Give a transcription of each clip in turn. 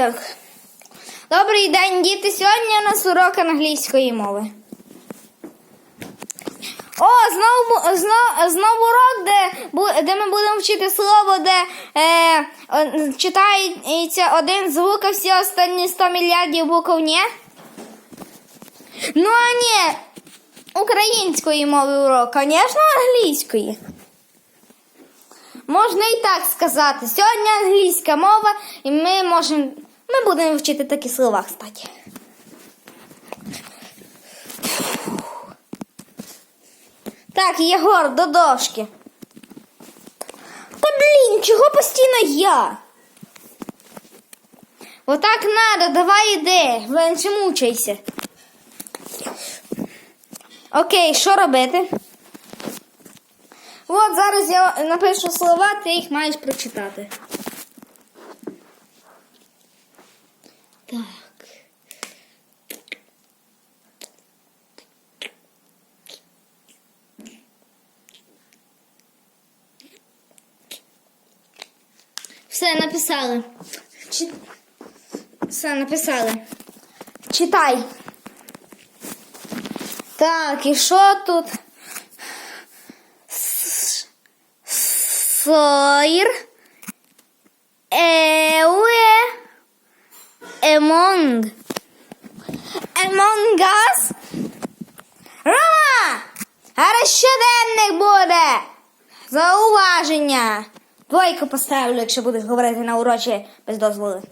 Так. Добрий день, діти. Сьогодні у нас урок англійської мови. О, знову, знову, знову урок, де, де ми будемо вчити слово, де е, читається один звук, а всі останні 100 мільярдів букв ні. Ну, а ні, української мови урок, звісно, англійської. Можна і так сказати. Сьогодні англійська мова, і ми можемо. Ми будемо вчити такі слова, кстати. Так, Єгор, до дошки. Та блін, чого постійно я? Отак надо, давай іди, менше мучайся. Окей, що робити? От зараз я напишу слова, ти їх маєш прочитати. Так. Все, написали. Чи... Все, написали. Читай. Так, і що тут? Сойр. Еуе. Емонг. Among Us. Рома! Зараз щоденник буде. Зауваження. Двойку поставлю, якщо будеш говорити на урочі без дозволу.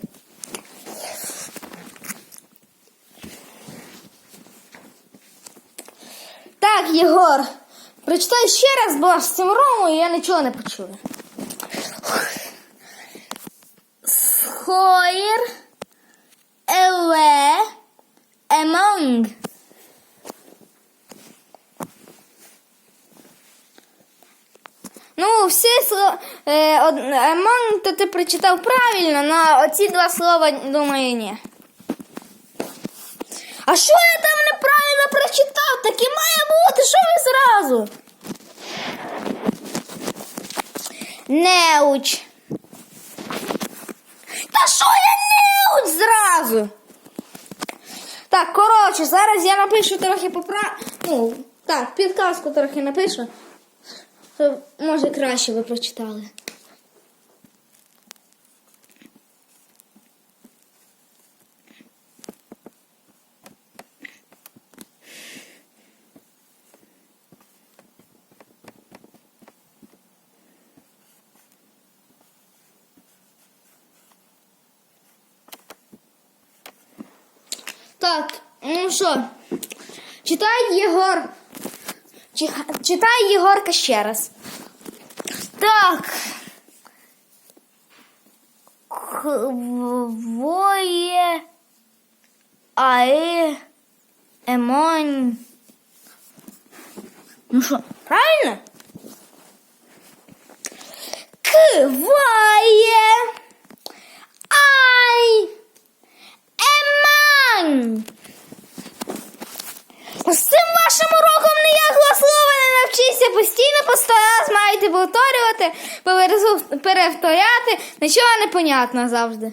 Так, Єгор, прочитай ще раз, бо з цим Ромою я нічого не почула. Схоїр, еле, емонг. Ну, всі слова е, among то ти прочитав правильно, але оці два слова, думаю, ні. А що я там неправильно прочитав? Так і має бути, що ви зразу? Неуч. Та що я неуч зразу? Так, коротше, зараз я напишу трохи попра... Ну, так, підказку трохи напишу. Може краще ви прочитали. Так, ну що, читай Єгор. Читай Єгорка ще раз. Так. Хвоє. Аe. Емонь. Ну що, правильно? Кває. Ай. Емань. З цим вашим уроком ніякого слова не навчишся. Постійно по сто повторювати, перевторяти. Нічого не понятно завжди.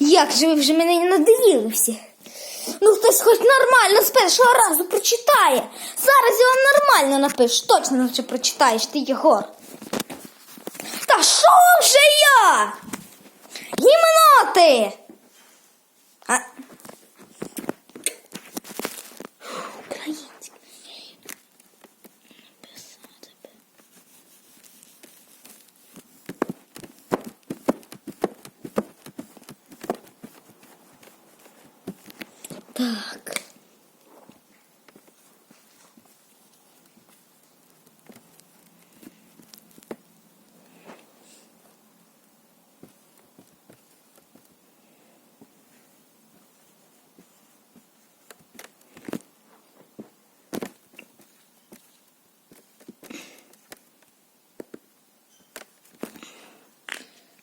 Як же ви вже мене надоїли всі? Ну хтось хоч нормально з першого разу прочитає. Зараз я вам нормально напишу. Точно наче прочитаєш ти, Єгор. Та що вже я? Гімноти! А... Так.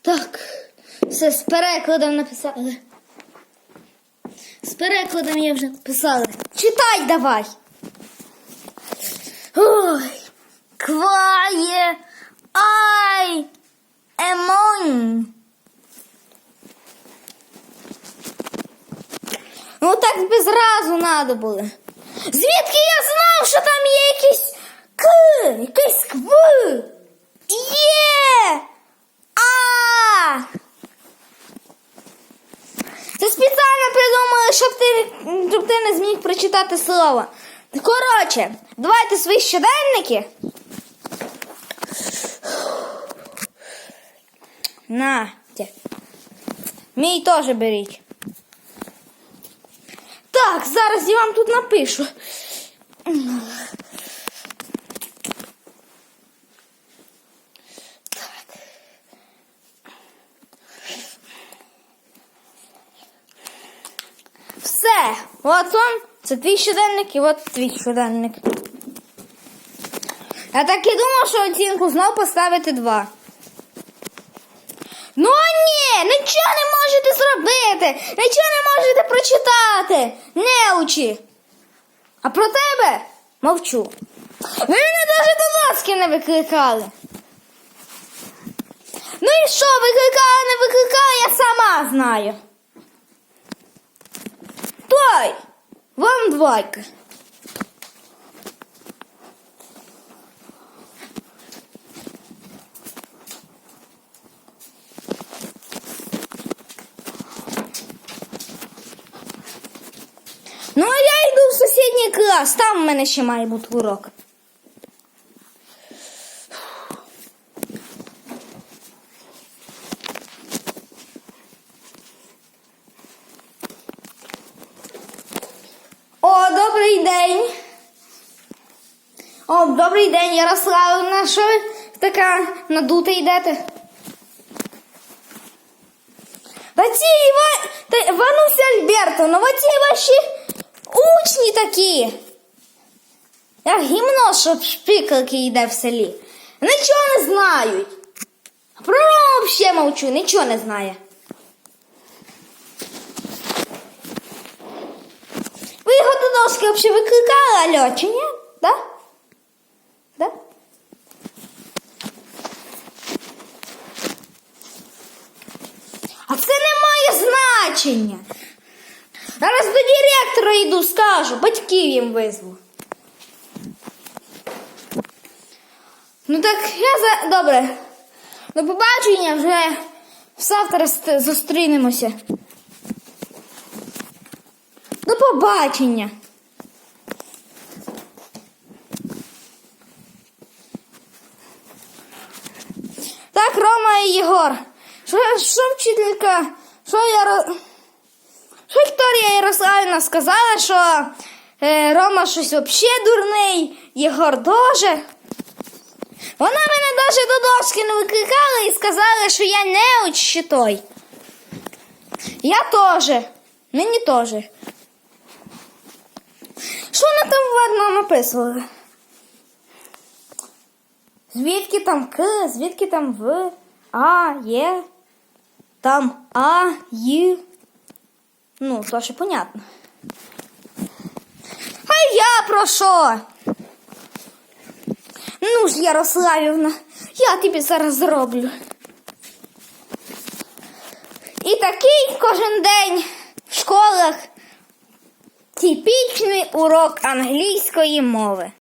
Так, все з перекладом написали. Перекладом я вже написала. Читай давай. Ой, кває, ай, Емон. Ну так би зразу надо було. Звідки я знав, що там є якийсь К, якийсь кв? Є! А! Це спеціально придумали, щоб ти, щоб ти не зміг прочитати слово. Коротше, давайте свої щоденники. На. Мій теж беріть. Так, зараз я вам тут напишу. Так. Все. От он. Це твій щоденник і от твій щоденник. Я так і думав, що оцінку знов поставити два. Ну ні, нічого не можете зробити, нічого не можете прочитати. Неучі. А про тебе мовчу. Ви мене навіть до ласки не викликали. Ну і що, викликала, не викликала, я сама знаю. Той, вам двойка. Ну, а я йду в сусідній клас, там в мене ще має бути урок. Добрий день, Ярославівна. Що ви така надута йдете? Та ці Іва... та, Вануся Альбертовна, оці ваші учні такі. Як гімно, що шпикалки йде в селі. Нічого не знають. Про Рому взагалі мовчу, нічого не знає. Ви його до доски взагалі викликали, алло, чи ні? Да? А це не має значення. Зараз до директора йду, скажу, батьків їм визву. Ну так я за. Добре. До побачення вже завтра зустрінемося. До побачення. Так, Рома і Єгор. Що, що вчителька? Що я Що Вікторія Ярославівна сказала, що е, Рома щось взагалі дурний, Єгор дуже. Вона мене навіть до доски не викликала і сказала, що я не чи той. Я теж. Мені теж. Що вона там ладно написувала? Звідки там К, звідки там В, А, Є, там А, Й. Ну, то понятно. А я про що? Ну ж, Ярославівна, я тобі зараз зроблю. І такий кожен день в школах типічний урок англійської мови.